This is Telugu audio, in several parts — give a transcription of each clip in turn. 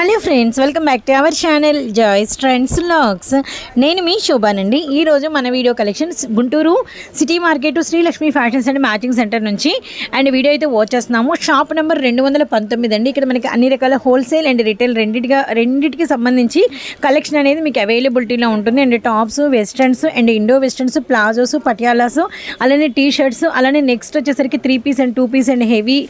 Hello friends welcome back to our channel joys trends logs నేను మీ శోభానండి. ఈరోజు మన video collections Guntur city market Srilakshmi fashions and matching centre నుంచి. అండ్ వీడియో అయితే వాచ్ చేస్తున్నాము. షాప్ నెంబర్ రెండు వందల పంతొమ్మిది అండి. ఇక్కడ మనకి అన్ని రకాల హోల్సేల్ అండ్ రిటైల్ రెండింటిగా రెండింటికి సంబంధించి కలెక్షన్ అనేది మీకు అవైలబిలిటీలో ఉంటుంది. And tops westerns and indo westerns palazzos patialas అలానే టీ షర్ట్స్ అలానే నెక్స్ట్ వచ్చేసరికి three piece and two piece and heavy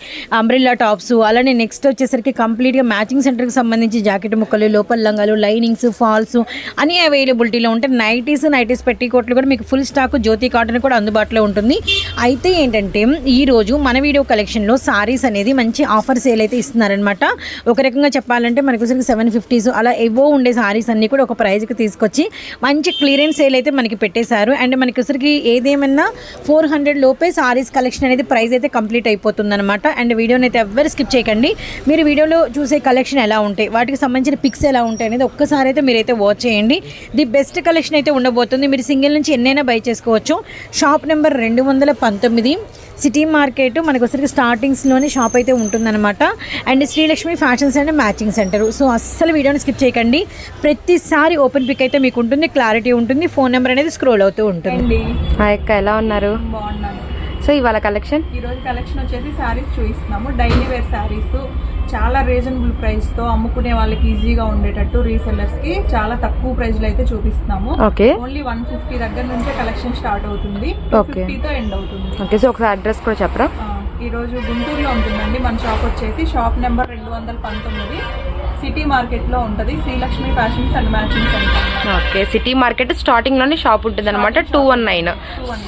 umbrella tops అలానే నెక్స్ట్ వచ్చేసరికి కంప్లీట్గా మ్యాచింగ్ సెంటర్కి సంబంధించి జాకెట్ ముక్కలు లోపల లంగాలు లైనింగ్స్ ఫాల్స్ అన్ని అవైలబిలిటీలో ఉంటాయి. నైటీస్ నైటీస్ పెట్టికోట్లు కూడా మీకు ఫుల్ స్టాక్ జ్యోతి కాటన్ కూడా అందుబాటులో ఉంటుంది. అయితే ఏంటంటే ఈ రోజు మన వీడియో కలెక్షన్లో సారీస్ అనేది మంచి ఆఫర్ సేల్ అయితే ఇస్తున్నారనమాట ఒక రకంగా చెప్పాలంటే మనకు సెవెన్ ఫిఫ్టీస్ అలా ఏవో ఉండే సారీస్ అన్ని కూడా ఒక ప్రైజ్కి తీసుకొచ్చి మంచి క్లియరెన్స్ సేల్ అయితే మనకి పెట్టేశారు. అండ్ మనకి సరికి ఏదేమన్నా ఫోర్ హండ్రెడ్ లోపే సారీస్ కలెక్షన్ అనేది ప్రైస్ అయితే కంప్లీట్ అయిపోతుంది అనమాట అండ్ వీడియోని అయితే ఎవ్వరు స్కిప్ చేయకండి. మీరు వీడియోలో చూసే కలెక్షన్ ఎలా ఉంటాయి వాటికి సంబంధించిన పిక్స్ ఎలా ఉంటాయి అనేది ఒక్కసారి అయితే మీరైతే వాచ్ చేయండి. ది బెస్ట్ కలెక్షన్ అయితే ఉండబోతుంది. మీరు సింగిల్ నుంచి ఎన్నైనా బై చేసుకోవచ్చు. షాప్ నెంబర్ రెండు వందల పంతొమ్మిది. సిటీ మార్కెట్ మనకు వచ్చరికి స్టార్టింగ్స్లోనే షాప్ అయితే ఉంటుందన్నమాట. And Srilakshmi fashions and matching centre so అస్సలు వీడియోని స్కిప్ చేయకండి. ప్రతిసారి ఓపెన్ పిక్ అయితే మీకు ఉంటుంది క్లారిటీ ఉంటుంది ఫోన్ నెంబర్ అనేది స్క్రోల్ అవుతూ ఉంటుంది. అక్క ఎలా ఉన్నారు? బాగున్నాను. సో ఇవాళ కలెక్షన్ ఈ రోజు కలెక్షన్ వచ్చేసి శారీస్ చూపిస్తున్నాము. డైలీ వేర్ శారీస్ చాలా రీజనబుల్ ప్రైస్తో అమ్ముకునే వాళ్ళకి ఈజీగా ఉండేటట్టు రీసెల్లర్స్కి చాలా తక్కువ ప్రైస్లో అయితే చూపిస్తున్నాము. ఓకే ఓన్లీ వన్ ఫిఫ్టీ దగ్గర నుంచే కలెక్షన్ స్టార్ట్ అవుతుంది. ఎండ్ అవుతుంది. ఓకే సో ఒకసారి అడ్రస్ కూడా చెప్పరా? ఆ, ఈ రోజు గుంటూరులో ఉంటుందండి. మన షాప్ వచ్చేసి షాప్ నెంబర్ రెండు వందల పంతొమ్మిది. సిటీ మార్కెట్లో ఉంటది. Srilakshmi fashions and matching okay city market స్టార్టింగ్లోనే షాప్ ఉంటుంది అనమాట టూ వన్ నైన్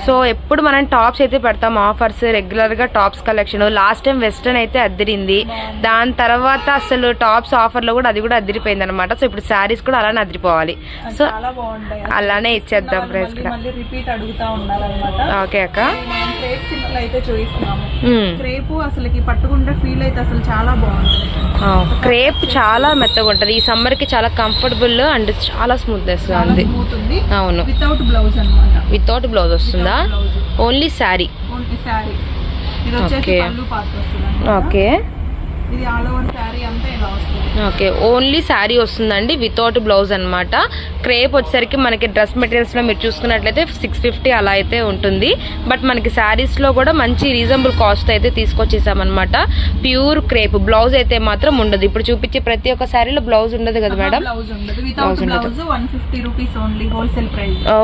సో ఎప్పుడు మనం టాప్స్ అయితే పెడతాం ఆఫర్స్ రెగ్యులర్గా tops collection last time western అయితే అదిరింది. దాని తర్వాత అసలు టాప్స్ ఆఫర్లో కూడా అది కూడా అదిరిపోయింది అనమాట సో ఇప్పుడు శారీస్ కూడా అలానే అదిరిపోవాలి. సో అలానే ఇచ్చేద్దాం ప్రైస్ కూడా రిపీట్ అడుగుతా ఓకే అక్క. క్రేప్ అయితే చూపిస్తున్నాము మ్మ్. క్రేపు అసలుకి పట్టుకుంటే ఫీల్ అయితే అసలు చాలా బాగుంటుంది. క్రేప్ చాలా మెత్తగా ఉంటది. ఈ సమ్మర్కి చాలా కంఫర్టబుల్ అండ్ చాలా స్మూత్నెస్గా ఉంది. అవును. వితౌట్ బ్లౌజ్ అనమాట వితౌట్ బ్లౌజ్ వస్తుందా? ఓన్లీ శారీ వస్తుంది ఓకే ఇది ఆల్ ఓవర్ శారీ అంతా ఇలా వస్తుంది. ఓకే ఓన్లీ శారీ వస్తుందండి వితౌట్ బ్లౌజ్ అన్నమాట. క్రేప్ వచ్చేసరికి మనకి డ్రెస్ మెటీరియల్స్లో మీరు చూసుకున్నట్లయితే సిక్స్ ఫిఫ్టీ అలా అయితే ఉంటుంది. బట్ మనకి శారీస్లో కూడా మంచి రీజనబుల్ కాస్ట్ అయితే తీసుకొచ్చేసామన్నమాట. ప్యూర్ క్రేప్ బ్లౌజ్ అయితే మాత్రం ఉండదు. ఇప్పుడు చూపించే ప్రతి ఒక్క శారీలో బ్లౌజ్ ఉండదు కదా మేడం? బ్లౌజ్ ఉండదు.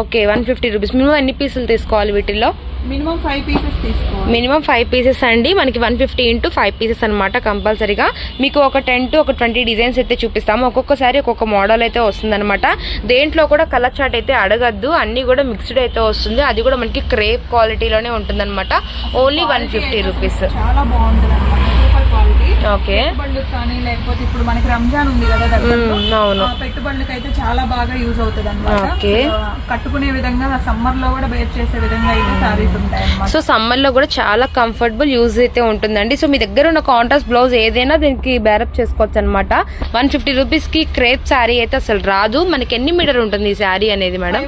Okay one fifty rupees minimum ఎన్ని పీసులు తీసుకోవాలి వీటిల్లో? మినిమం ఫైవ్ పీసెస్ తీసుకోవాలి. మినిమం ఫైవ్ పీసెస్ అండి. మనకి one fifty into five pieces అనమాట కంపల్సరీగా. మీకు ఒక టెన్ టు ఒక ట్వంటీ డిజైన్స్ అయితే చూపిస్తాము. ఒక్కొక్కసారి ఒక్కొక్క మోడల్ అయితే వస్తుందన్నమాట. దేంట్లో కూడా కలర్ చార్ట్ అయితే అడగద్దు. అన్నీ కూడా మిక్స్డ్ అయితే వస్తుంది. అది కూడా మనకి క్రేప్ క్వాలిటీలోనే ఉంటుందన్నమాట. ఓన్లీ వన్ ఫిఫ్టీ రూపీస్ చాలా బాగుంటుంది ఓకే. పెట్టుబడులకు కానీ లేకపోతే ఇప్పుడు మనకి రంజాన్ ఉంది కదా అవును. పెట్టుబడులకు అయితే చాలా బాగా యూజ్ అవుతుంది అనమాట ఓకే. కట్టుకునే విధంగా సమ్మర్లో కూడా బేర్ చేసే విధంగా అయితే సారీస్ ఉంటాయి సో సమ్మర్లో కూడా చాలా కంఫర్టబుల్ యూజ్ అయితే ఉంటుందండి. సో మీ దగ్గర ఉన్న కాంట్రాస్ట్ బ్లౌజ్ ఏదైనా దీనికి బేరప్ చేసుకోవచ్చు అనమాట వన్ ఫిఫ్టీ రూపీస్కి క్రేప్ శారీ అయితే అసలు రాదు. మనకి ఎన్ని మీటర్ ఉంటుంది ఈ శారీ అనేది madam?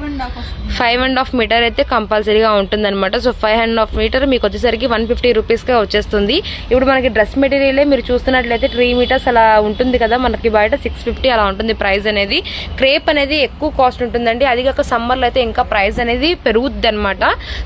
Five and half metre అయితే కంపల్సరీగా ఉంటుందన్నమాట. So five and half metre మీకు వచ్చేసరికి వన్ ఫిఫ్టీ రూపీస్కే వచ్చేస్తుంది. ఇప్పుడు మనకి డ్రెస్ మెటీరియలే మీరు చూస్తున్నట్లయితే త్రీ మీటర్స్ అలా ఉంటుంది కదా. మనకి బయట సిక్స్ ఫిఫ్టీ అలా ఉంటుంది ప్రైస్ అనేది. క్రేప్ అనేది ఎక్కువ కాస్ట్ ఉంటుందండి. అది కాక సమ్మర్లో అయితే ఇంకా ప్రైస్ అనేది పెరుగుద్ది అనమాట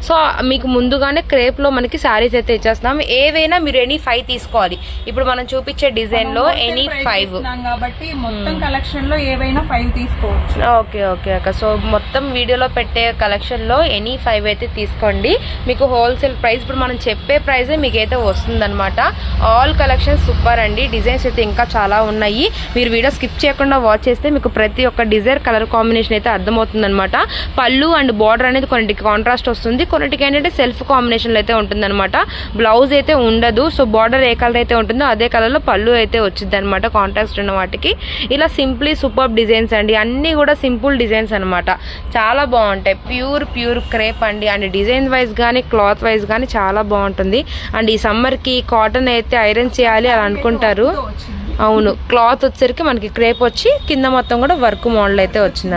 సో మీకు ముందుగానే క్రేప్లో మనకి శారీస్ అయితే ఇచ్చేస్తున్నాం. ఏవైనా మీరు ఎనీ ఫైవ్ తీసుకోవాలి. ఇప్పుడు మనం చూపించే డిజైన్లో ఎనీ ఫైవ్. కాబట్టి మొత్తం కలెక్షన్లో ఏవైనా ఫైవ్ తీసుకోవచ్చు. ఓకే ఓకే అక్క. సో మొత్తం వీడియోలో పెట్టే కలెక్షన్లో ఎనీ ఫైవ్ అయితే తీసుకోండి. మీకు హోల్సేల్ ప్రైస్ ఇప్పుడు మనం చెప్పే ప్రైజే మీకైతే వస్తుందనమాట వస్తుందన్నమాట. ఆల్ కలెక్షన్స్ సూపర్ అండి. డిజైన్స్ అయితే ఇంకా చాలా ఉన్నాయి. మీరు వీడియో స్కిప్ చేయకుండా వాచ్ చేస్తే మీకు ప్రతి ఒక్క డిజైర్ కలర్ కాంబినేషన్ అయితే అర్థమవుతుందనమాట పళ్ళు అండ్ బార్డర్ అనేది కొన్నిటికి కాంట్రాస్ట్ వస్తుంది. కొన్నిటికి ఏంటంటే సెల్ఫ్ కాంబినేషన్లో అయితే ఉంటుందన్నమాట. బ్లౌజ్ అయితే ఉండదు. సో బార్డర్ ఏ కలర్ అయితే ఉంటుందో అదే కలర్లో పళ్ళు అయితే వచ్చింది అనమాట కాంట్రాస్ట్ ఉన్న వాటికి. ఇలా సింప్లీ సూపర్ డిజైన్స్ అండి. అన్నీ కూడా సింపుల్ డిజైన్స్ అనమాట చాలా బాగుంటాయి. ప్యూర్ ప్యూర్ క్రేప్ అండి. అండ్ డిజైన్ వైజ్ కానీ క్లాత్ వైజ్ కానీ చాలా బాగుంటుంది. అండ్ ఈ సమ్మర్కి కాటన్ అయితే ఐరన్ చేయాలి అని అనుకుంటారు. వచ్చింది అవును క్లాత్ వచ్చేసరికి మనకి క్రేప్ వచ్చి కింద మొత్తం కూడా వర్క్ మోడల్ అయితే అసలు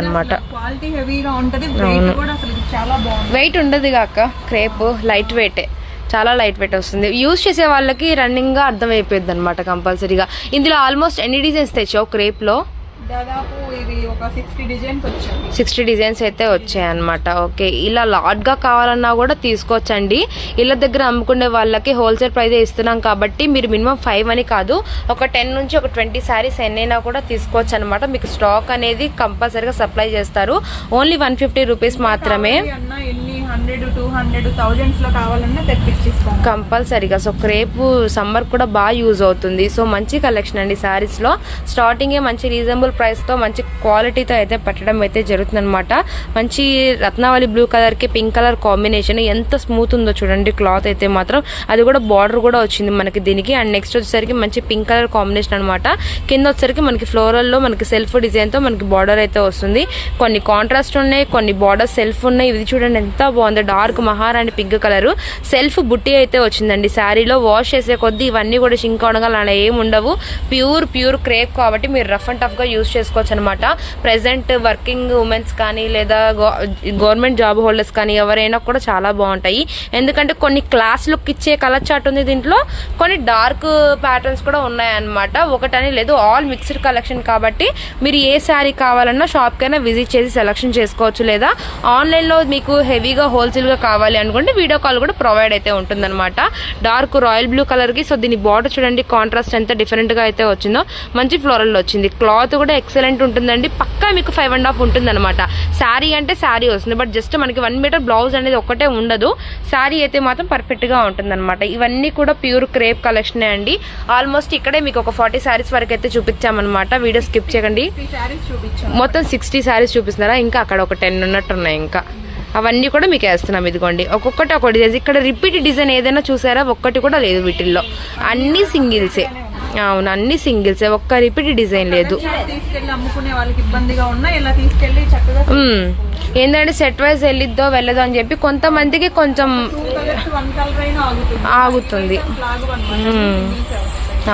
చాలా బాగుంది. వెయిట్ ఉండదు కాక క్రేప్ లైట్ వెయిటే. చాలా లైట్ వెయిట్ వస్తుంది. యూస్ చేసే వాళ్ళకి రన్నింగ్గా అర్థమైపోయింది అనమాట కంపల్సరీగా. ఇందులో ఆల్మోస్ట్ ఎన్ని డిజైన్స్ తెచ్చావు క్రేప్లో? దాదాపు ఇది ఒక సిక్స్టీ డిజైన్స్ వచ్చాయి. సిక్స్టీ డిజైన్స్ అయితే వచ్చాయి అనమాట ఓకే ఇలా లాట్గా కావాలన్నా కూడా తీసుకోవచ్చండి. ఇళ్ళ దగ్గర అమ్ముకునే వాళ్ళకి హోల్సేల్ ప్రైస్ ఇస్తున్నాం కాబట్టి మీరు మినిమం ఫైవ్ అని కాదు ఒక టెన్ నుంచి ఒక ట్వంటీ శారీస్ ఎన్నైనా కూడా తీసుకోవచ్చు అనమాట మీకు స్టాక్ అనేది కంపల్సరీగా సప్లై చేస్తారు. ఓన్లీ వన్ ఫిఫ్టీ రూపీస్ మాత్రమే. అన్నా ఎన్ని హండ్రెడ్ టూ హండ్రెడ్ థౌజండ్స్లో కావాలన్నా తెప్పించిస్తాను కంపల్సరీగా. సో క్రేపు సమ్మర్ కూడా బాగా యూజ్ అవుతుంది. సో మంచి కలెక్షన్ అండి శారీస్లో. స్టార్టింగే మంచి రీజనబుల్ ప్రైస్తో మంచి క్వాలిటీతో అయితే పెట్టడం అయితే జరుగుతుంది అనమాట మంచి రత్నావళి బ్లూ కలర్కి పింక్ కలర్ కాంబినేషన్ ఎంత స్మూత్ ఉందో చూడండి. క్లాత్ అయితే మాత్రం అది కూడా బార్డర్ కూడా వచ్చింది మనకి దీనికి. అండ్ నెక్స్ట్ వచ్చేసరికి మంచి పింక్ కలర్ కాంబినేషన్ అనమాట కింద వచ్చేసరికి మనకి ఫ్లోరల్లో మనకి సెల్ఫ్ డిజైన్తో మనకి బార్డర్ అయితే వస్తుంది. కొన్ని కాంట్రాస్ట్ ఉన్నాయి కొన్ని బార్డర్ సెల్ఫ్ ఉన్నాయి. ఇది చూడండి ఎంత బాగుంది. డార్క్ మహారాణి పింక్ కలర్ సెల్ఫ్ బుట్టి అయితే వచ్చిందండి శారీలో వాష్ చేసే కొద్దీ ఇవన్నీ కూడా షింక్ అవడం అలా ఏమి ఉండవు ప్యూర్ ప్యూర్ క్రేప్ కాబట్టి మీరు రఫ్ అండ్ టఫ్గా యూస్ చేసుకోవచ్చు అనమాట ప్రెసెంట్ వర్కింగ్ ఉమెన్స్ కానీ లేదా గవర్నమెంట్ జాబ్ హోల్డర్స్ కానీ ఎవరైనా కూడా చాలా బాగుంటాయి ఎందుకంటే కొన్ని క్లాస్ లుక్ ఇచ్చే కలర్ చార్ట్ ఉంది దీంట్లో కొన్ని డార్క్ ప్యాటర్న్స్ కూడా ఉన్నాయన్నమాట ఒకటని లేదు ఆల్ మిక్స్డ్ కలెక్షన్ కాబట్టి మీరు ఏ శారీ కావాలన్నా షాప్కైనా విజిట్ చేసి సెలెక్షన్ చేసుకోవచ్చు లేదా ఆన్లైన్లో మీకు హెవీగా హోల్సేల్గా కావాలి అనుకుంటే వీడియో కాల్ కూడా ప్రొవైడ్ అయితే ఉంటుందన్నమాట. డార్క్ రాయల్ బ్లూ కలర్కి సో దీని బార్డర్ చూడండి కాంట్రాస్ట్ ఎంత డిఫరెంట్గా అయితే వచ్చిందో. మంచి ఫ్లోరల్ వచ్చింది. క్లాత్ కూడా ఎక్సలెంట్ ఉంటుందండి. పక్కా మీకు ఫైవ్ అండ్ హాఫ్ ఉంటుందన్నమాట. శారీ అంటే శారీ వస్తుంది. బట్ జస్ట్ మనకి వన్ మీటర్ బ్లౌజ్ అనేది ఒక్కటే ఉండదు. శారీ అయితే మాత్రం పర్ఫెక్ట్గా ఉంటుందన్నమాట. ఇవన్నీ కూడా ప్యూర్ క్రేప్ కలెక్షనే అండి. ఆల్మోస్ట్ ఇక్కడే మీకు ఒక ఫార్టీ శారీస్ వరకు అయితే చూపించామన్నమాట. వీడియో స్కిప్ చేయకండి. మొత్తం సిక్స్టీ శారీస్ చూపిస్తున్నారా? ఇంకా అక్కడ ఒక టెన్ ఉన్నట్టు ఉన్నాయి ఇంకా. అవన్నీ కూడా మీకు వేస్తున్నాం ఇదిగోండి. ఒక్కొక్కటి ఒక డిజైన్ ఇక్కడ రిపీట్ డిజైన్ ఏదైనా చూసారా? ఒక్కటి కూడా లేదు వీటిల్లో. అన్ని సింగిల్సే. అవును అన్ని సింగిల్సే. ఒక్క రిపీట్ డిజైన్ లేదు. ఏంటంటే సెట్ వైజ్ వెళ్ళిద్దో వెళ్ళదో అని చెప్పి కొంతమందికి కొంచెం ఆగుతుంది.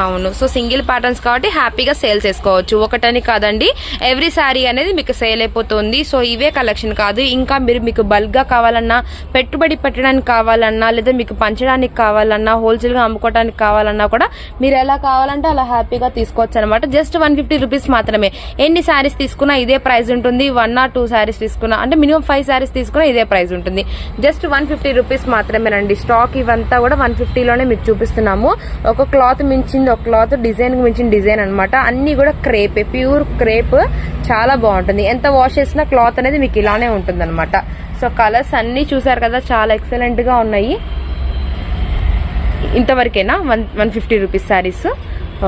అవును. సో సింగిల్ ప్యాటర్న్స్ కాబట్టి హ్యాపీగా సేల్ చేసుకోవచ్చు. ఒకటని కాదండి ఎవ్రీ శారీ అనేది మీకు సేల్ అయిపోతుంది. సో ఇవే కలెక్షన్ కాదు. ఇంకా మీరు మీకు బల్క్గా కావాలన్నా పెట్టుబడి పెట్టడానికి కావాలన్నా లేదా మీకు పంచడానికి కావాలన్నా హోల్సేల్గా అమ్ముకోవడానికి కావాలన్నా కూడా మీరు ఎలా కావాలంటే అలా హ్యాపీగా తీసుకోవచ్చు అనమాట జస్ట్ వన్ ఫిఫ్టీ రూపీస్ మాత్రమే. ఎన్ని శారీస్ తీసుకున్నా ఇదే ప్రైస్ ఉంటుంది. వన్ ఆర్ టూ శారీస్ తీసుకున్నా అంటే మినిమం ఫైవ్ శారీస్ తీసుకున్నా ఇదే ప్రైస్ ఉంటుంది. జస్ట్ వన్ ఫిఫ్టీ రూపీస్ మాత్రమేనండి. స్టాక్ ఇవంతా కూడా వన్ ఫిఫ్టీలోనే మీకు చూపిస్తున్నాము. ఒక క్లాత్ మించింది ఒక క్లాత్ డిజైన్ మించిన డిజైన్ అనమాట అన్ని కూడా క్రేప్ ప్యూర్ క్రేప్ చాలా బాగుంటుంది. ఎంత వాష్ చేసినా క్లాత్ అనేది మీకు ఇలానే ఉంటుంది సో కలర్స్ అన్ని చూసారు కదా చాలా ఎక్సలెంట్గా ఉన్నాయి. ఇంతవరకేనా? One one fifty rupees saris.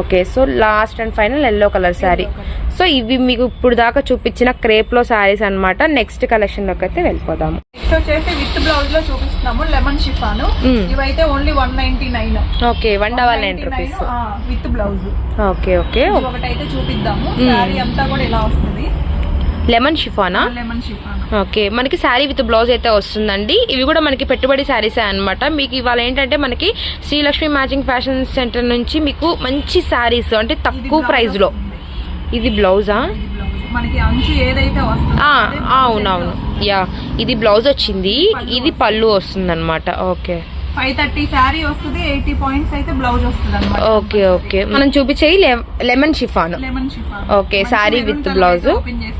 Okay so last and final yellow colour sari. So ఇవి మీకు ఇప్పుడు దాకా చూపించిన క్రేప్లో శారీస్ అన్నమాట. నెక్స్ట్ కలెక్షన్లోకి అయితే వెళ్ళిపోదాము. నెక్స్ట్ వచ్చేసి విత్ బ్లౌజ్లో చూపిస్తున్నాము లెమన్ షిఫాను మ్మ్. ఇవైతే only one ninety nine okay one double nine rupees with blouse okay okay ఒకటి అయితే చూపిద్దాము. శారీ అంతా కూడా ఇలా వస్తుంది. లెమన్ షిఫానా లెమన్ షిఫాన్ ఓకే మనకి శారీ విత్ బ్లౌజ్ అయితే వస్తుందండి. ఇవి కూడా మనకి పెట్టుబడి శారీసే అన్నమాట. మీకు ఇవాళ ఏంటంటే మనకి శ్రీలక్ష్మి మ్యాచింగ్ ఫ్యాషన్ సెంటర్ నుంచి మీకు మంచి శారీస్ అంటే తక్కువ ప్రైస్లో. ఇది బ్లౌజా? అవునవును. యా ఇది బ్లౌజ్ వచ్చింది. ఇది పళ్ళు వస్తుంది అనమాట ఓకే. ఫైవ్ థర్టీ శారీ వస్తుంది ఎయిటీ పాయింట్స్ అయితే బ్లౌజ్ వస్తుంది అనమాట ఓకే ఓకే. మనం చూపించేది లెమన్ షిఫాన్. Lemon chiffon.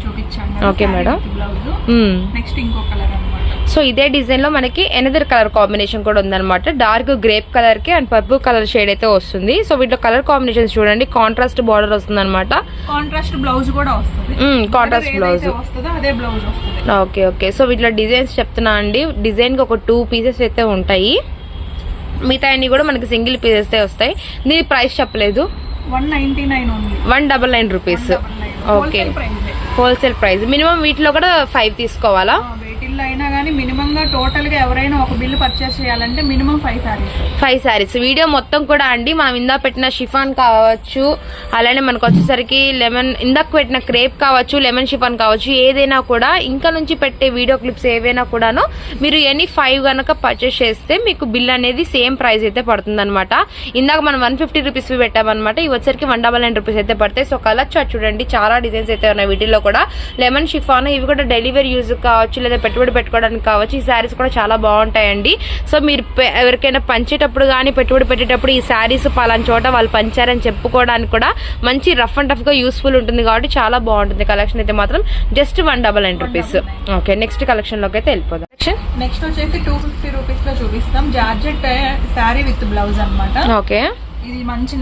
చూపించాను. Okay, madam. Blouse. Hmm. Next ఇంకో కలర్ అనమాట సో ఇదే డిజైన్లో మనకి ఎనదర్ కలర్ కాంబినేషన్ కూడా ఉందన్నమాట. డార్క్ గ్రేప్ కలర్కి అండ్ పర్పుల్ కలర్ షేడ్ అయితే వస్తుంది. సో వీటిలో కలర్ కాంబినేషన్స్ చూడండి. కాంట్రాస్ట్ బార్డర్ వస్తుంది అనమాట కాంట్రాస్ట్ బ్లౌజ్ కూడా వస్తుంది. కాంట్రాస్ట్ ఏదైతే బ్లౌజ్ అదే బ్లౌజ్ ఓకే ఓకే సో వీటిలో డిజైన్స్ చెప్తున్నా అండి. డిజైన్కి ఒక టూ పీసెస్ అయితే ఉంటాయి. మిగతా అన్ని కూడా మనకి సింగిల్ పీసెస్ వస్తాయి. దీని ప్రైస్ చెప్పలేదు. One double nine rupees okay wholesale price minimum వీటిలో కూడా ఫైవ్ తీసుకోవాలా? వేటిల్లో అయినా కానీ మినిమం మినిమంగా టోటల్గా ఎవరైనా ఒక బిల్లు పర్చేస్ చేయాలంటే minimum five saris five saris video మొత్తం కూడా అండి. మనం ఇందాక పెట్టిన షిఫాన్ కావచ్చు అలానే మనకు వచ్చేసరికి లెమన్ ఇందాక పెట్టిన క్రేప్ కావచ్చు లెమన్ షిఫాన్ కావచ్చు ఏదైనా కూడా ఇంకా నుంచి పెట్టే వీడియో క్లిప్స్ ఏవైనా కూడాను మీరు ఎనీ ఫైవ్ కనుక పర్చేస్ చేస్తే మీకు బిల్ అనేది సేమ్ ప్రైస్ అయితే పడుతుంది అనమాట ఇందాక మనం వన్ ఫిఫ్టీ రూపీస్ పెట్టామన్నమాట. ఇవి వచ్చరికి వన్ డబల్ నైన్ రూపీస్ అయితే పడతాయి. సో కలర్ చార్ట్ చూడండి. చాలా డిజైన్స్ అయితే ఉన్నాయి వీటిలో కూడా. లెమన్ షిఫాన్ ఇవి కూడా డెలివరీ యూజ్ కావచ్చు లేదా పెట్టుబడి పెట్టుకోవడానికి కావచ్చు. శారీస్ కూడా చాలా బాగుంటాయండి. సో మీరు ఎవరికైనా పంచేటప్పుడు కానీ పెట్టుబడి పెట్టేటప్పుడు ఈ శారీస్ పలానా చోట వాళ్ళు పంచారని చెప్పుకోవడానికి కూడా మంచి రఫ్ అండ్ టఫ్గా యూస్ఫుల్ ఉంటుంది కాబట్టి చాలా బాగుంటుంది కలెక్షన్ అయితే మాత్రం. Just one double nine rupees. Okay next కలెక్షన్లోకి అయితే వెళ్ళిపోదాం. నెక్స్ట్ వచ్చేసి టూ ఫిఫ్టీ రూపీస్లో చూపిస్తాం. జార్జెట్ శారీ విత్ బ్లౌజ్ అన్నమాట. ఓకే. ఇది మంచి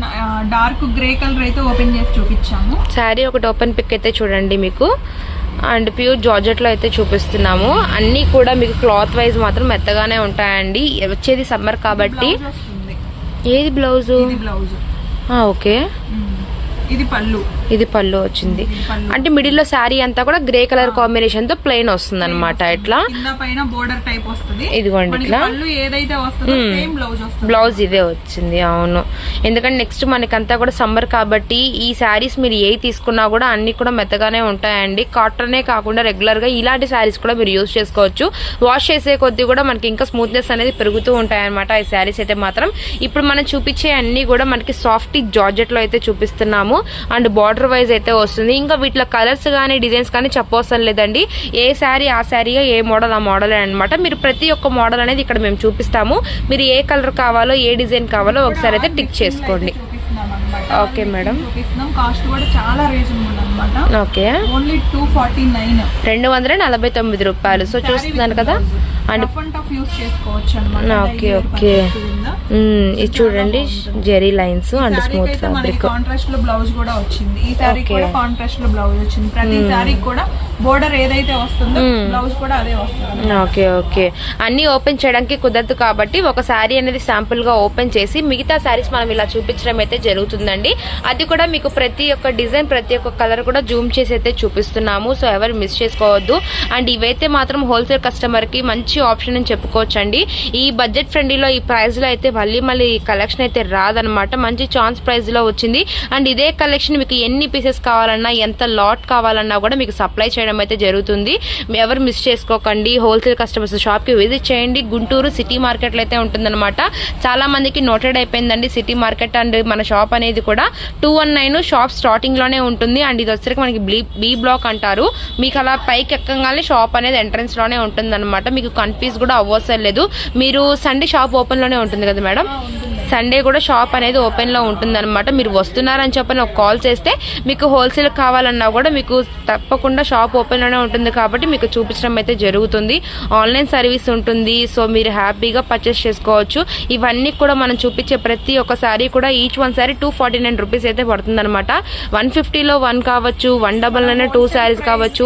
డార్క్ గ్రే కలర్ అయితే ఓపెన్ చేసి చూపించాము. శారీ ఒకటి ఓపెన్ పిక్ అయితే చూడండి మీకు. అండ్ ప్యూర్ జార్జెట్లో అయితే చూపిస్తున్నాము. అన్నీ కూడా మీకు క్లాత్ వైజ్ మాత్రం మెత్తగానే ఉంటాయండి. వచ్చేది సమ్మర్ కాబట్టి. ఏది బ్లౌజ్? ఓకే. ఇది పళ్ళు. ఇది పళ్ళు వచ్చింది. అంటే మిడిల్లో శారీ అంతా కూడా గ్రే కలర్ కాంబినేషన్తో ప్లెయిన్ వస్తుంది. అనమాట ఇట్లా బోర్డర్ టైప్ వస్తుంది. ఇదిగోండి ఇట్లా. బ్లౌజ్ ఇదే వచ్చింది అవును. ఎందుకంటే నెక్స్ట్ మనకంతా కూడా సమ్మర్ కాబట్టి ఈ శారీస్ మీరు ఏ తీసుకున్నా కూడా అన్ని కూడా మెత్తగానే ఉంటాయండి. కాటనే కాకుండా రెగ్యులర్గా ఇలాంటి శారీస్ కూడా మీరు యూజ్ చేసుకోవచ్చు. వాష్ చేసే కొద్దీ కూడా మనకి ఇంకా స్మూత్నెస్ అనేది పెరుగుతూ ఉంటాయి అనమాట ఈ శారీస్ అయితే మాత్రం. ఇప్పుడు మనం చూపించే అన్ని కూడా మనకి సాఫ్ట్ జార్జెట్లో అయితే చూపిస్తున్నాము. అండ్ బార్డర్ వైజ్ అయితే వస్తుంది. ఇంకా వీటిలో కలర్స్ కానీ డిజైన్స్ కానీ చెప్పవసరం లేదండి. ఏ శారీ ఆ శారీ ఏ మోడల్ ఆ మోడల్ అనమాట మీరు ప్రతి ఒక్క మోడల్ అనేది ఇక్కడ మేము చూపిస్తాము. మీరు ఏ కలర్ కావాలో ఏ డిజైన్ కావాలో ఒకసారి అయితే టిక్ చేసుకోండి. ఓకే మేడం కాస్ట్ కూడా చాలా రీజనబుల్ అన్నమాట. Okay. Only two forty nine రెండు వందల నలభై తొమ్మిది రూపాయలు. సో చూస్తున్నాను కదా. అండ్ చేసుకోవచ్చు అనమాట ఓకే, ఓకే. ఇది చూడండి zari lines and smooth fabric కాంట్రాస్ట్లో బ్లౌజ్ కూడా వచ్చింది. ఈ సారీ. కూడా కాంట్రాస్ట్లో బ్లౌజ్ వచ్చింది. ప్రతి సారీ కూడా బోర్డర్ ఏదైతే వస్తుందో బ్లౌజ్ కూడా అదే వస్తుంది. Okay okay. అన్ని ఓపెన్ చేయడానికి కుదరదు కాబట్టి ఒక శారీ అనేది శాంపుల్గా ఓపెన్ చేసి మిగతా శారీస్ మనం ఇలా చూపించడం అయితే జరుగుతుందండి. అది కూడా మీకు ప్రతి ఒక్క డిజైన్ ప్రతి ఒక్క కలర్ కూడా జూమ్ చేసి అయితే చూపిస్తున్నాము. సో ఎవరు మిస్ చేసుకోవద్దు. అండ్ ఇవైతే మాత్రం హోల్సేల్ కస్టమర్కి మంచి ఆప్షన్ అని చెప్పుకోవచ్చు అండి ఈ బడ్జెట్ ఫ్రెండ్లీలో ఈ ప్రైస్లో అయితే మళ్ళీ మళ్ళీ ఈ కలెక్షన్ అయితే రాదనమాట. మంచి ఛాన్స్ ప్రైస్లో వచ్చింది. అండ్ ఇదే కలెక్షన్ మీకు ఎన్ని పీసెస్ కావాలన్నా ఎంత లాట్ కావాలన్నా కూడా మీకు సప్లై చేయడం అయితే జరుగుతుంది. ఎవరు మిస్ చేసుకోకండి. హోల్సేల్ కస్టమర్స్ షాప్కి విజిట్ చేయండి. గుంటూరు సిటీ మార్కెట్లో అయితే ఉంటుందన్నమాట. చాలా మందికి నోటెడ్ అయిపోయిందండి సిటీ మార్కెట్ అండ్ మన షాప్ అనేది కూడా. టూ వన్ నైన్ షాప్ స్టార్టింగ్లోనే ఉంటుంది. అండ్ ఇది వచ్చేసరికి మనకి బ్లీ బీ బ్లాక్ అంటారు. మీకు అలా పైకి ఎక్కగానే షాప్ అనేది ఎంట్రన్స్లోనే ఉంటుంది మీకు కన్ఫ్యూజ్ కూడా అవ్వసరం లేదు. మీరు సండే షాప్ ఓపెన్లోనే ఉంటుంది కదా మేడం? సండే కూడా షాప్ అనేది ఓపెన్లో ఉంటుంది మీరు వస్తున్నారని చెప్పని ఒక కాల్ చేస్తే మీకు హోల్సేల్ కావాలన్నా కూడా మీకు తప్పకుండా షాప్ ఓపెన్లోనే ఉంటుంది కాబట్టి మీకు చూపించడం అయితే జరుగుతుంది. ఆన్లైన్ సర్వీస్ ఉంటుంది. సో మీరు హ్యాపీగా పర్చేస్ చేసుకోవచ్చు. ఇవన్నీ కూడా మనం చూపించే ప్రతి ఒక్క సారీ కూడా each one sari two forty nine rupees అయితే పడుతుంది అనమాట వన్ ఫిఫ్టీలో వన్ కావచ్చు one double nine two saris కావచ్చు.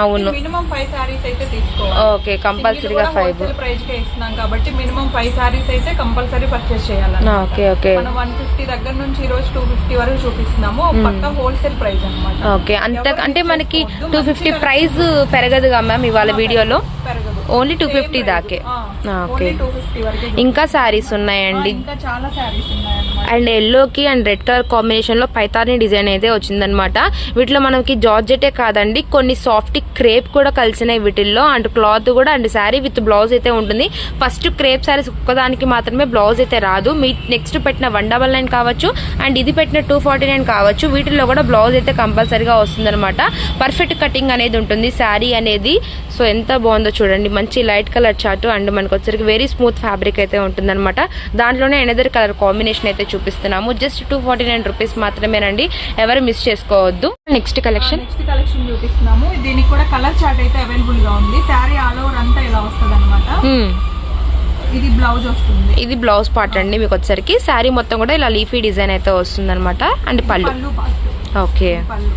అవును. మినిమం ఫైవ్ సారీస్ అయితే తీసుకోవాలి. ఓకే కంపల్సరీగా ఫైవ్ కాబట్టి మినిమం ఫైవ్ సారీస్ అయితే కంపల్సరీ పర్చేస్ చేయాలి ఓకే ఓకే. మనం వన్ ఫిఫ్టీ దగ్గర నుంచి ఈ రోజు టూ ఫిఫ్టీ వరకు చూపిస్తున్నాము. పక్క హోల్సేల్ ప్రైస్ అన్నమాట. ఓకే అంత అంటే మనకి టూ ఫిఫ్టీ ప్రైస్ పెరగదుగా మ్యామ్ ఇవాళ వీడియోలో? పెరగదు. ఓన్లీ టూ ఫిఫ్టీ దాకే. ఓకే ఇంకా శారీస్ ఉన్నాయండి. అండ్ ఎల్లోకి అండ్ రెడ్ కలర్ కాంబినేషన్లో పైతాని డిజైన్ అయితే వచ్చిందనమాట వీటిలో మనకి జార్జెటే కాదండి కొన్ని సాఫ్ట్ క్రేప్ కూడా కలిసినాయి వీటిల్లో. అండ్ క్లాత్ కూడా అండ్ శారీ విత్ బ్లౌజ్ అయితే ఉంటుంది. ఫస్ట్ క్రేప్ శారీస్ ఒక్కదానికి మాత్రమే బ్లౌజ్ అయితే రాదు. మీ నెక్స్ట్ పెట్టిన వన్ డబల్ నైన్ కావచ్చు అండ్ ఇది పెట్టిన టూ ఫార్టీ నైన్ కావచ్చు వీటిల్లో కూడా బ్లౌజ్ అయితే కంపల్సరీగా వస్తుందన్నమాట. పర్ఫెక్ట్ కటింగ్ అనేది ఉంటుంది శారీ అనేది. సో ఎంత బాగుందో చూడండి మంచి లైట్ కలర్ చార్ట్ అండ్ మనకు వచ్చరికి వెరీ స్మూత్ ఫ్యాబ్రిక్ అయితే ఉంటుందన్నమాట. దాంట్లోనే ఎనదర్ కలర్ కాంబినేషన్ అయితే చూపిస్తున్నాము. Just two forty nine rupees మాత్రమేనండి. ఎవరు మిస్ చేసుకోవద్దు. నెక్స్ట్ కలెక్షన్ నెక్స్ట్ కలెక్షన్ చూపిస్తున్నాము. దీనికి కూడా కలర్ చార్ట్ అయితే అవైలబుల్గా ఉంది. శారీ ఆల్ ఓవర్ అంతా ఇలా వస్తుంది ఇది బ్లౌజ్ వస్తుంది. ఇది బ్లౌజ్ పార్ట్ అండి మీకు వచ్చరికి శారీ మొత్తం కూడా ఇలా లీఫీ డిజైన్ అయితే వస్తుంది అనమాట అండ్ పళ్ళు. ఓకే పళ్ళు.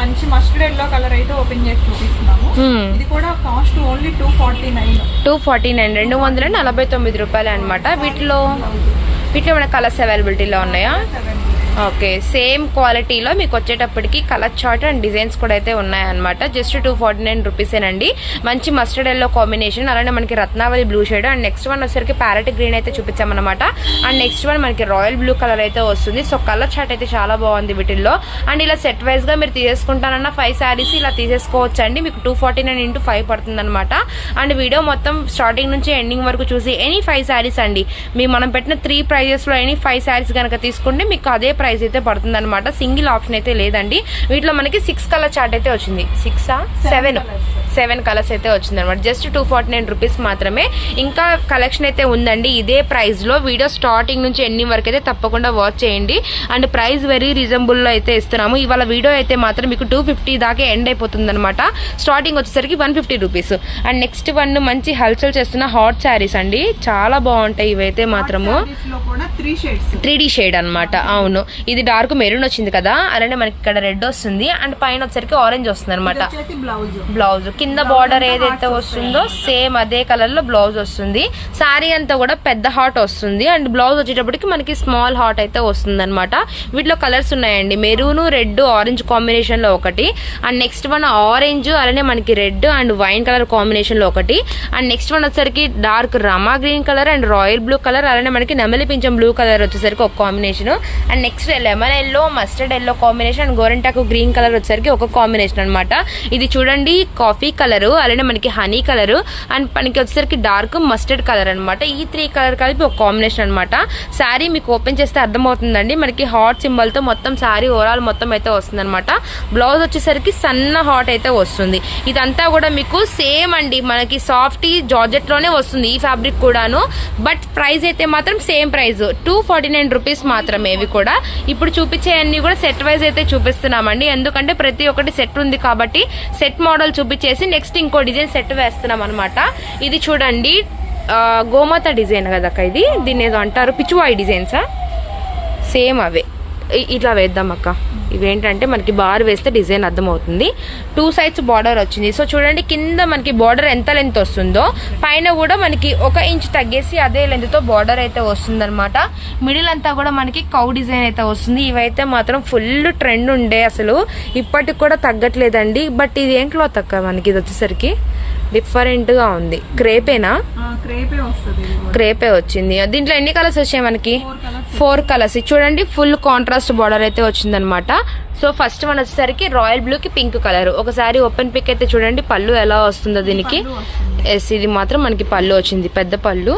మంచి మస్టర్డ్ ఎల్లో కలర్ అయితే ఓపెన్ చేసి చూపిస్తున్నాము. ఇది కూడా cost only two forty nine two forty nine రెండు వందల నలభై తొమ్మిది రూపాయలు అనమాట వీటిలో వీటిలో ఏమైనా కలర్స్ అవైలబిలిటీలో ఉన్నాయా? ఓకే సేమ్ క్వాలిటీలో మీకు వచ్చేటప్పటికి కలర్ చార్ట్ అండ్ డిజైన్స్ కూడా అయితే ఉన్నాయన్నమాట. జస్ట్ టూ ఫార్టీ నైన్ రూపీసేనండి. మంచి మస్టర్డ్ ఎల్లో కాంబినేషన్ అలానే మనకి రత్నావళి blue shade and next one వచ్చేసరికి ప్యారెట్ గ్రీన్ అయితే చూపించామన్నమాట. అండ్ నెక్స్ట్ వన్ మనకి రాయల్ బ్లూ కలర్ అయితే వస్తుంది. సో కలర్ చార్ట్ అయితే చాలా బాగుంది వీటిల్లో. అండ్ ఇలా సెట్ వైజ్గా మీరు తీసేసుకుంటానన్న ఫైవ్ శారీస్ ఇలా తీసేసుకోవచ్చు అండి మీకు two forty nine into five పడుతుందన్నమాట. And video మొత్తం స్టార్టింగ్ నుంచి ఎండింగ్ వరకు చూసి ఎనీ ఫైవ్ శారీస్ అండి. మీ మనం పెట్టిన త్రీ ప్రైజెస్లో ఎనీ ఫైవ్ శారీస్ కనుక తీసుకుంటే మీకు అదే ప్రైస్ అయితే పడుతుంది అనమాట సింగిల్ ఆప్షన్ అయితే లేదండి. వీటిలో మనకి సిక్స్ కలర్ చార్ట్ అయితే వచ్చింది. సిక్సా? సెవెన్. సెవెన్ కలర్స్ అయితే వచ్చింది అనమాట just two forty nine rupees మాత్రమే. ఇంకా కలెక్షన్ అయితే ఉందండి. ఇదే ప్రైస్లో వీడియో స్టార్టింగ్ నుంచి ఎన్ని వరకు అయితే తప్పకుండా వాచ్ చేయండి. అండ్ ప్రైస్ వెరీ రీజనబుల్లో అయితే ఇస్తున్నాము. ఇవాళ వీడియో అయితే మాత్రం మీకు టూ ఫిఫ్టీ దాకా ఎండ్ అయిపోతుంది అనమాట స్టార్టింగ్ వచ్చేసరికి one fifty rupees. And next one మంచి హల్చల్ చేస్తున్న హాట్ శారీస్ అండి. చాలా బాగుంటాయి ఇవైతే మాత్రము. త్రీ డీ షేడ్ అనమాట అవును. ఇది డార్క్ మెరూన్ వచ్చింది కదా అలానే మనకి ఇక్కడ రెడ్ వస్తుంది అండ్ పైన వచ్చరికి ఆరెంజ్ వస్తుంది అనమాట బ్లౌజ్ బ్లౌజ్ కింద బార్డర్ ఏదైతే వస్తుందో. సేమ్ అదే కలర్లో బ్లౌజ్ వస్తుంది. శారీ అంతా కూడా పెద్ద హాట్ వస్తుంది అండ్ బ్లౌజ్ వచ్చేటప్పటికి మనకి స్మాల్ హాట్ అయితే వస్తుంది అనమాట వీటిలో కలర్స్ ఉన్నాయండి. మెరూన్ రెడ్ ఆరెంజ్ కాంబినేషన్లో ఒకటి. అండ్ నెక్స్ట్ వన్ ఆరెంజ్ అలానే మనకి రెడ్ అండ్ వైన్ కలర్ కాంబినేషన్లో ఒకటి. అండ్ నెక్స్ట్ వన్ వచ్చేసరికి dark Rama green colour and royal blue colour అలానే మనకి నెమలి పింఛం బ్లూ కలర్ వచ్చేసరికి ఒక combination and next lemon yellow mustard yellow combination గోరెంటాకు green colour వచ్చేసరికి ఒక కాంబినేషన్ అనమాట ఇది చూడండి కాఫీ కలరు అలానే మనకి హనీ కలర్ అండ్ మనకి వచ్చేసరికి డార్క్ మస్టర్డ్ కలర్ అనమాట ఈ త్రీ కలర్ కలిపి ఒక కాంబినేషన్ అనమాట శారీ మీకు ఓపెన్ చేస్తే అర్థమవుతుందండి. మనకి హాట్ సింబల్తో మొత్తం శారీ ఓవరాల్ మొత్తం అయితే వస్తుంది అనమాట బ్లౌజ్ వచ్చేసరికి సన్న హాట్ అయితే వస్తుంది. ఇదంతా కూడా మీకు సేమ్ అండి. మనకి సాఫ్ట్ జార్జెట్లోనే వస్తుంది ఈ ఫ్యాబ్రిక్ కూడాను. బట్ ప్రైస్ అయితే మాత్రం same price two forty nine rupees మాత్రమే ఇవి కూడా. ఇప్పుడు చూపించే అన్ని కూడా సెట్ వైజ్ అయితే చూపిస్తున్నామండి. ఎందుకంటే ప్రతి ఒక్కటి సెట్ ఉంది కాబట్టి సెట్ మోడల్ చూపించేసి నెక్స్ట్ ఇంకో డిజైన్ సెట్ వేస్తున్నాం అనమాట ఇది చూడండి గోమాత డిజైన్ కదా అక్క ఇది? దీన్ని ఏదో అంటారు పిచ్చువాయి డిజైన్సా సేమ్ అవే. ఇట్లా వేద్దాం అక్క ఇవేంటంటే మనకి బార్ వేస్తే డిజైన్ అర్థమవుతుంది. టూ సైడ్స్ బార్డర్ వచ్చింది. సో చూడండి కింద మనకి బార్డర్ ఎంత లెంత్ వస్తుందో పైన కూడా మనకి ఒక ఇంచ్ తగ్గేసి అదే లెంత్తో బార్డర్ అయితే వస్తుందన్నమాట. మిడిల్ అంతా కూడా మనకి కౌ డిజైన్ అయితే వస్తుంది. ఇవైతే మాత్రం ఫుల్ ట్రెండ్ ఉండే అసలు. ఇప్పటికి కూడా తగ్గట్లేదండి. బట్ ఇది ఏం క్లాత్ అక్క మనకి ఇది వచ్చేసరికి? డిఫరెంట్గా ఉంది. క్రేపేనా? క్రేపే వస్తుంది వచ్చింది. దీంట్లో ఎన్ని కలర్స్ వచ్చాయి మనకి. ఫోర్ కలర్స్ చూడండి ఫుల్ కాంట్రాస్ట్ బార్డర్ అయితే వచ్చిందనమాట. సో ఫస్ట్ వన్ వచ్చేసరికి రాయల్ బ్లూ కి పింక్ కలర్. ఒకసారి ఓపెన్ పిక్ అయితే చూడండి పళ్ళు ఎలా వస్తుందో దీనికి. ఎస్ ఇది మాత్రం మనకి పళ్ళు వచ్చింది. పెద్ద పళ్ళు.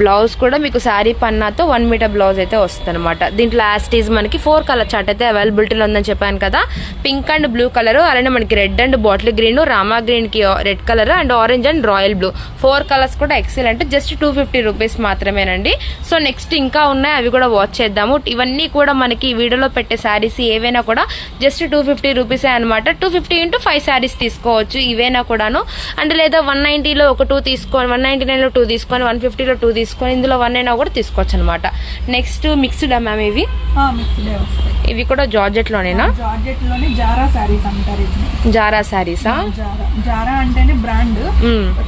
బ్లౌజ్ కూడా మీకు శారీ పన్నాతో వన్ మీటర్ బ్లౌజ్ అయితే వస్తుంది అనమాట దీంట్లో యాస్టీజ్ మనకి ఫోర్ కలర్ చార్ట్ అయితే అవైలబిలిటీలో ఉందని చెప్పాను కదా. పింక్ అండ్ బ్లూ కలర్ అలానే మనకి రెడ్ అండ్ బాటిల్ గ్రీన్ రామా గ్రీన్కి red colour and orange and royal blue four colours కూడా excellent just two fifty rupees మాత్రమేనండి. సో నెక్స్ట్ ఇంకా ఉన్నాయి అవి కూడా వాచ్ చేద్దాము. ఇవన్నీ కూడా మనకి వీడియోలో పెట్టే శారీస్ ఏవైనా కూడా జస్ట్ టూ ఫిఫ్టీ రూపీసే అనమాట two fifty into five saris తీసుకోవచ్చు ఇవేనా కూడాను. అండ్ లేదా వన్ నైంటీలో ఒక టూ తీసుకొని వన్ నైంటీ నైన్లో టూ తీసుకొని వన్ ఫిఫ్టీలో టూ తీసుకొని ఇందులో వన్ అయినా కూడా తీసుకోవచ్చు అనమాట నెక్స్ట్ మిక్స్డ్ మ్యామ్ ఇవి. ఇవి కూడా జార్జెట్లోనే జారా శారీస్ అంటారు జారా శారీసా? జారా. జారా అంటేనే బ్రాండ్.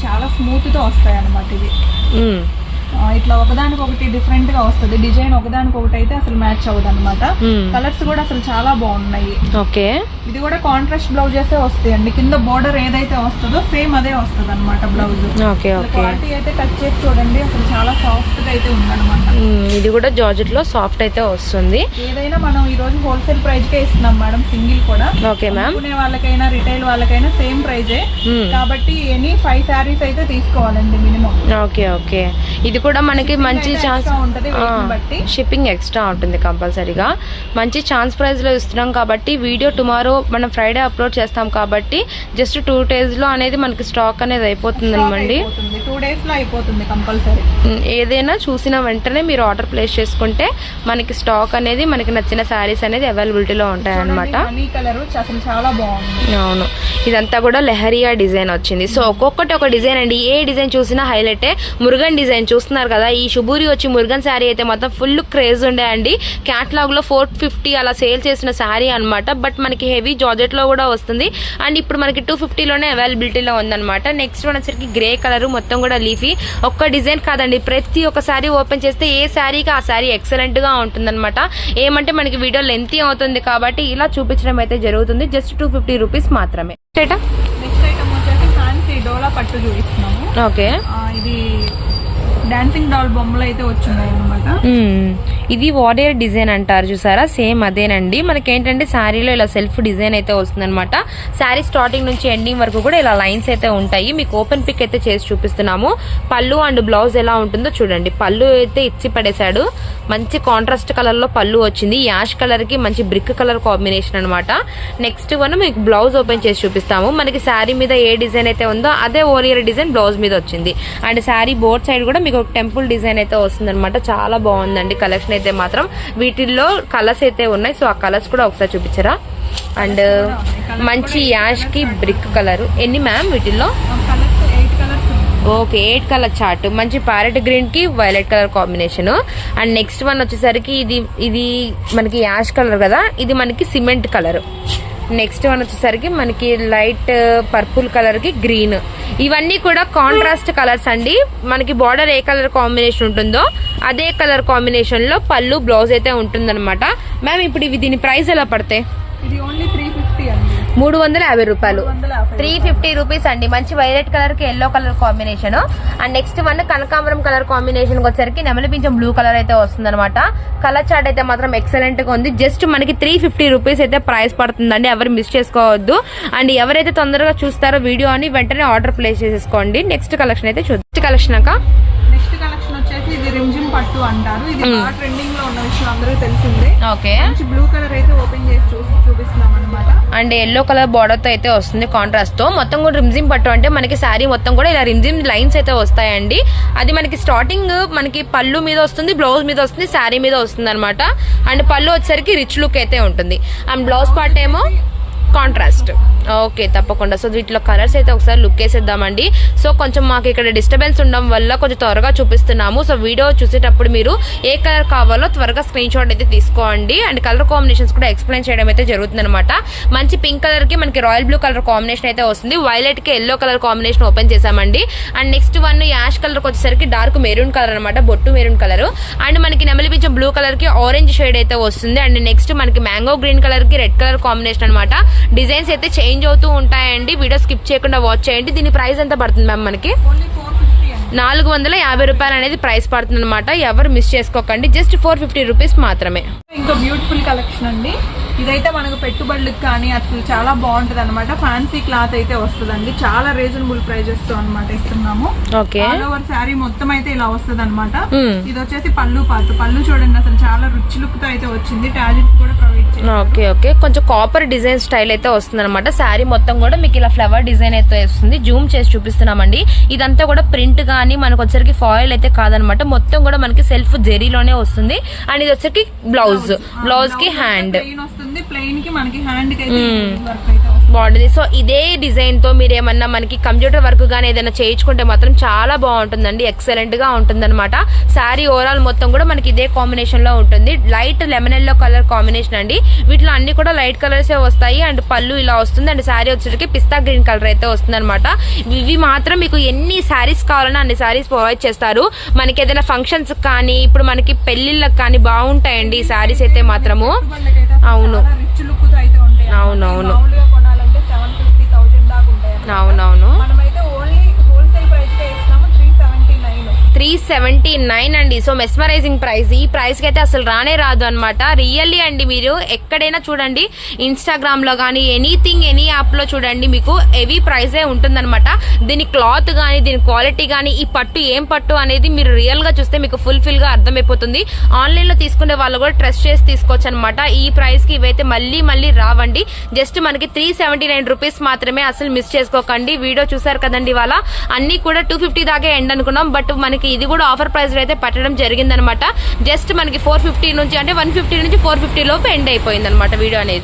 చాలా స్మూత్తో వస్తాయి అన్నమాట ఇది ఆ, ఇట్లా ఒకదానికి ఒకటి డిఫరెంట్గా వస్తుంది. డిజైన్ ఒకదానికి ఒకటి అయితే అసలు మ్యాచ్ అవ్వదు అనమాట కలర్స్ కూడా అసలు చాలా బాగున్నాయి. ఓకే. ఇది కూడా కాంట్రాస్ట్ బ్లౌజెస్ వస్తాయండి. కింద బోర్డర్ ఏదైతే వస్తుందో సేమ్ అదే వస్తుంది అనమాట బ్లౌజ్. Okay okay. క్వాలిటీ అయితే టచ్ చేసి చూడండి. అసలు చాలా సాఫ్ట్గా అయితే ఉందన్నమాట. ఇది కూడా జార్జెట్లో సాఫ్ట్ అయితే వస్తుంది. ఏదైనా మనం ఈ రోజు హోల్సేల్ ప్రైస్ కే ఇస్తున్నాం మేడం సింగిల్ కూడా. Okay ma'am. కొనే వాళ్ళకైనా రిటైల్ వాళ్ళకైనా సేమ్ ప్రైజే కాబట్టి ఎనీ ఫైవ్ శారీస్ అయితే తీసుకోవాలండి మినిమం ఓకే ఓకే. ఇది కూడా మనకి మంచి ఛాన్స్. షిప్పింగ్ ఎక్స్ట్రా ఉంటుంది కంపల్సరీగా. మంచి ఛాన్స్ ప్రైస్లో ఇస్తున్నాం కాబట్టి వీడియో టుమారో మనం ఫ్రైడే అప్లోడ్ చేస్తాం కాబట్టి జస్ట్ టూ డేస్లో అనేది మనకి స్టాక్ అనేది అయిపోతుంది. అనమండి టూ డేస్లో అయిపోతుంది కంపల్సరీ ఏదైనా చూసిన వెంటనే మీరు ఆర్డర్ ప్లేస్ చేసుకుంటే మనకి స్టాక్ అనేది మనకి నచ్చిన శారీస్ అనేది అవైలబిలిటీలో ఉంటాయి అనమాట హనీ కలర్ అసలు చాలా బాగుంది. అవును. ఇదంతా కూడా లెహరియా డిజైన్ వచ్చింది. సో ఒక్కొక్కటి ఒక డిజైన్ అండి. ఏ డిజైన్ చూసినా హైలైటే మురుగన్ డిజైన్ చూస్తున్నారు కదా ఈ శుభూరి వచ్చి మురుగన్ శారీ అయితే మొత్తం ఫుల్ క్రేజ్ ఉండే అండి. క్యాటలాగ్లో ఫోర్ ఫిఫ్టీ అలా సేల్ చేసిన శారీ అన్నమాట. బట్ మనకి హెవీ జార్జెట్లో కూడా వస్తుంది. అండ్ ఇప్పుడు మనకి టూ ఫిఫ్టీలోనే అవైలబిలిటీలో ఉందన్నమాట. నెక్స్ట్ వన్ వచ్చరికి గ్రే కలర్ మొత్తం కూడా లీఫీ ఒక్క డిజైన్ కాదండి ప్రతి ఒక్క శారీ ఓపెన్ చేస్తే ఏ శారీకి ఆ శారీ ఎక్సలెంట్గా ఉంటుందన్నమాట. ఏమంటే మనకి వీడియో లెంతీ అవుతుంది కాబట్టి ఇలా చూపించడం అయితే జరుగుతుంది. జస్ట్ టూ ఫిఫ్టీ రూపీస్ మాత్రమే. ఏటా? నెక్స్ట్ ఐటమ్ వచ్చేసి ఫ్యాన్సీ డోలా పట్టు చూపిస్తున్నాము. ఓకే ఇది డాన్సింగ్ డాల్ బొమ్మలు అయితే వచ్చున్నాయి అనమాట ఇది వారియర్ డిజైన్ అంటారు చూసారా? సేమ్ అదేనండి. మనకి ఏంటంటే శారీలో ఇలా సెల్ఫ్ డిజైన్ అయితే వస్తుంది అనమాట శారీ స్టార్టింగ్ నుంచి ఎండింగ్ వరకు కూడా ఇలా లైన్స్ అయితే ఉంటాయి. మీకు ఓపెన్ పిక్ అయితే చేసి చూపిస్తున్నాము. పళ్ళు అండ్ బ్లౌజ్ ఎలా ఉంటుందో చూడండి. పళ్ళు అయితే ఇచ్చి పడేశాడు. మంచి కాంట్రాస్ట్ కలర్లో పళ్ళు వచ్చింది. యాష్ కలర్కి మంచి బ్రిక్ కలర్ కాంబినేషన్ అనమాట నెక్స్ట్ వన్ మీకు బ్లౌజ్ ఓపెన్ చేసి చూపిస్తాము. మనకి శారీ మీద ఏ డిజైన్ అయితే ఉందో అదే ఓరియర్ డిజైన్ బ్లౌజ్ మీద వచ్చింది. అండ్ శారీ బోర్డ్ సైడ్ కూడా మీకు ఒక టెంపుల్ డిజైన్ అయితే వస్తుందన్నమాట. చాలా బాగుందండి కలెక్షన్ అయితే మాత్రం. వీటిల్లో కలర్స్ అయితే ఉన్నాయి. సో ఆ కలర్స్ కూడా ఒకసారి చూపించరా? అండ్ మంచి యాష్కి బ్రిక్ కలర్. ఎన్ని మ్యామ్ వీటిల్లో? Okay eight colour chart. మంచి ప్యారెట్ గ్రీన్కి violet colour combination. And next one వచ్చేసరికి ఇది ఇది మనకి యాష్ కలర్ కదా. ఇది మనకి సిమెంట్ కలర్. నెక్స్ట్ వన్ వచ్చేసరికి మనకి లైట్ uh, పర్పుల్ కలర్కి గ్రీన్. ఇవన్నీ కూడా కాంట్రాస్ట్ కలర్స్ అండి. మనకి బార్డర్ ఏ కలర్ కాంబినేషన్ ఉంటుందో అదే కలర్ కాంబినేషన్లో పళ్ళు బ్లౌజ్ అయితే ఉంటుందన్నమాట. మ్యామ్ ఇప్పుడు ఇవి దీని ప్రైస్ ఎలా పడతాయి మూడు వందల యాభై రూపాయలు. త్రీ ఫిఫ్టీ రూపీస్ అండి. మంచి వైలెట్ కలర్కి yellow colour combination and next one కనకాంబరం కలర్ కాంబినేషన్ వచ్చేసరికి నెమలి పింఛం బ్లూ కలర్ అయితే వస్తుంది అనమాట కలర్ చార్ట్ అయితే మాత్రం ఎక్సలెంట్గా ఉంది. జస్ట్ మనకి త్రీ ఫిఫ్టీ రూపీస్ అయితే ప్రైస్ పడుతుందండి. ఎవరు మిస్ చేసుకోవద్దు. అండ్ ఎవరైతే తొందరగా చూస్తారో వీడియో అని వెంటనే ఆర్డర్ ప్లేస్ చేసేసుకోండి. నెక్స్ట్ కలెక్షన్ అయితే చూద్దాం. నెక్స్ట్ కలెక్షన్ అక్క. నెక్స్ట్ కలెక్షన్ వచ్చేసి ఇది రిమ్జిమ్ పట్టు అంటారు. ఇది ట్రెండింగ్లో ఉన్న విషయం అందరూ తెలిసిందే. ఓకే బ్లూ కలర్ అయితే ఓపెన్ చేసి చూసి చూపిస్తున్నాం అనమాట అండ్ ఎల్లో కలర్ బార్డర్తో అయితే వస్తుంది కాంట్రాస్ట్తో. మొత్తం కూడా రిమ్జిమ్ పట్టు అంటే మనకి శారీ మొత్తం కూడా ఇలా రిమ్జిమ్ లైన్స్ అయితే వస్తాయండి. అది మనకి స్టార్టింగ్ మనకి పళ్ళు మీద వస్తుంది బ్లౌజ్ మీద వస్తుంది శారీ మీద వస్తుంది అనమాట అండ్ పళ్ళు వచ్చేసరికి రిచ్ లుక్ అయితే ఉంటుంది. అండ్ బ్లౌజ్ పార్ట్ ఏమో కాంట్రాస్ట్ ఓకే తప్పకుండా. సో వీటిలో కలర్స్ అయితే ఒకసారి లుక్ వేసేద్దామండి. సో కొంచెం మాకు ఇక్కడ డిస్టర్బెన్స్ ఉండడం వల్ల కొంచెం త్వరగా చూపిస్తున్నాము. సో వీడియో చూసేటప్పుడు మీరు ఏ కలర్ కావాలో త్వరగా స్క్రీన్ షాట్ అయితే తీసుకోండి. అండ్ కలర్ కాంబినేషన్స్ కూడా ఎక్స్ప్లెయిన్ చేయడం అయితే జరుగుతుంది అనమాట మంచి పింక్ కలర్కి మనకి రాయల్ బ్లూ కలర్ కాంబినేషన్ అయితే వస్తుంది. వైలెట్కి ఎల్లో కలర్ కాంబినేషన్ ఓపెన్ చేసామండి and next one ash colour వచ్చేసరికి డార్క్ మెరూన్ కలర్ అనమాట బొట్టు మెరూన్ కలర్. అండ్ మనకి నెమలిపించ బ్లూ కలర్కి ఆరెంజ్ షేడ్ అయితే వస్తుంది. అండ్ నెక్స్ట్ మనకి మ్యాంగో గ్రీన్ కలర్కి రెడ్ కలర్ కాంబినేషన్ అనమాట డిజైన్స్ అయితే చేంజ్ అవుతూ ఉంటాయండి. వీడియో స్కిప్ చేయకుండా వాచ్ చేయండి. దీని ప్రైస్ ఎంత పడుతుంది మ్యామ్ మనకి? నాలుగు వందల యాభై రూపాయలు అనేది ప్రైస్ పడుతుంది అనమాట ఎవరు మిస్ చేసుకోకండి. జస్ట్ ఫోర్ ఫిఫ్టీ రూపీస్ మాత్రమే. ఇంకా బ్యూటిఫుల్ కలెక్షన్ అండి. ఇదైతే మనకు పెట్టుబడులకు కానీ అసలు చాలా బాగుంటది అనమాట ఫ్యాన్సీ క్లాత్ అయితే వస్తుందండి. చాలా రీజనబుల్ ప్రైజెస్తో అనమాట ఇస్తున్నాము. ఓకే. ఆల్ ఓవర్ శారీ మొత్తం అయితే ఇలా వస్తుంది అనమాట. ఇది వచ్చేసి పళ్ళు పాటు. పళ్ళు చూడండి అసలు చాలా రిచ్ లుక్తో అయితే వచ్చింది. టాజిల్స్ కూడా ప్రొవైడ్ ఓకే ఓకే. కొంచెం కాపర్ డిజైన్ స్టైల్ అయితే వస్తుంది అనమాట శారీ మొత్తం కూడా మీకు ఇలా ఫ్లవర్ డిజైన్ అయితే వస్తుంది. జూమ్ చేసి చూపిస్తున్నామండి. ఇదంతా కూడా ప్రింట్ కానీ మనకు వచ్చరికి ఫాయిల్ అయితే కాదనమాట మొత్తం కూడా మనకి సెల్ఫ్ జెరీలోనే వస్తుంది. అండ్ ఇది వచ్చరికి బ్లౌజ్ బ్లౌజ్కి హ్యాండ్ ప్లెయిన్ వస్తుంది. ప్లెయిన్కి మనకి హ్యాండ్ బాగుంటుంది. సో ఇదే డిజైన్తో మీరు ఏమన్నా మనకి కంప్యూటర్ వర్క్ గానీ ఏదైనా చేయించుకుంటే మాత్రం చాలా బాగుంటుందండి. ఎక్సలెంట్గా ఉంటుంది అనమాట శారీ ఓవరాల్ మొత్తం కూడా మనకి ఇదే కాంబినేషన్లో ఉంటుంది. Light lemon yellow colour combination అండి. వీటిలో అన్ని కూడా లైట్ కలర్స్ వస్తాయి. అండ్ పళ్ళు ఇలా వస్తుంది. అండ్ శారీ వచ్చేసరికి పిస్తా గ్రీన్ కలర్ అయితే వస్తుంది అనమాట ఇవి మాత్రం మీకు ఎన్ని శారీస్ కావాలన్నా అన్ని శారీస్ ప్రొవైడ్ చేస్తారు. మనకి ఏదైనా ఫంక్షన్స్ కానీ ఇప్పుడు మనకి పెళ్ళిళ్ళకి కానీ బాగుంటాయండి ఈ శారీస్ అయితే మాత్రము. అవును. సెవెంటీ నైన్ అండి. సో మెస్మరైజింగ్ ప్రైస్ ఈ ప్రైస్కి అయితే అసలు రానే రాదు అనమాట రియల్లీ అండి మీరు. ఎక్కడైనా చూడండి. ఇన్స్టాగ్రామ్లో కానీ ఎనీథింగ్ ఎనీ యాప్లో చూడండి మీకు హెవీ ప్రైజే ఉంటుందన్నమాట. దీని క్లాత్ కానీ దీని క్వాలిటీ కానీ ఈ పట్టు ఏం పట్టు అనేది మీరు రియల్గా చూస్తే మీకు ఫుల్ఫిల్గా అర్థమైపోతుంది. ఆన్లైన్లో తీసుకునే వాళ్ళు కూడా ట్రస్ట్ చేసి తీసుకోవచ్చు అనమాట ఈ ప్రైస్కి ఇవైతే మళ్ళీ మళ్ళీ రావండి. జస్ట్ మనకి త్రీ సెవెంటీ నైన్ రూపీస్ మాత్రమే అసలు మిస్ చేసుకోకండి. వీడియో చూసారు కదండి ఇవాళ. అన్ని కూడా టూ ఫిఫ్టీ దాకా ఎండ్ అనుకున్నాం. బట్ మనకి ఇది కూడా ఆఫర్ ప్రైస్ అయితే పెట్టడం జరిగిందనమాట. జస్ట్ మనకి ఫోర్ ఫిఫ్టీ నుంచి అంటే వన్ ఫిఫ్టీ నుంచి ఫోర్ ఫిఫ్టీ లోపు ఎండ్ అయిపోయింది అనమాట వీడియో అనేది.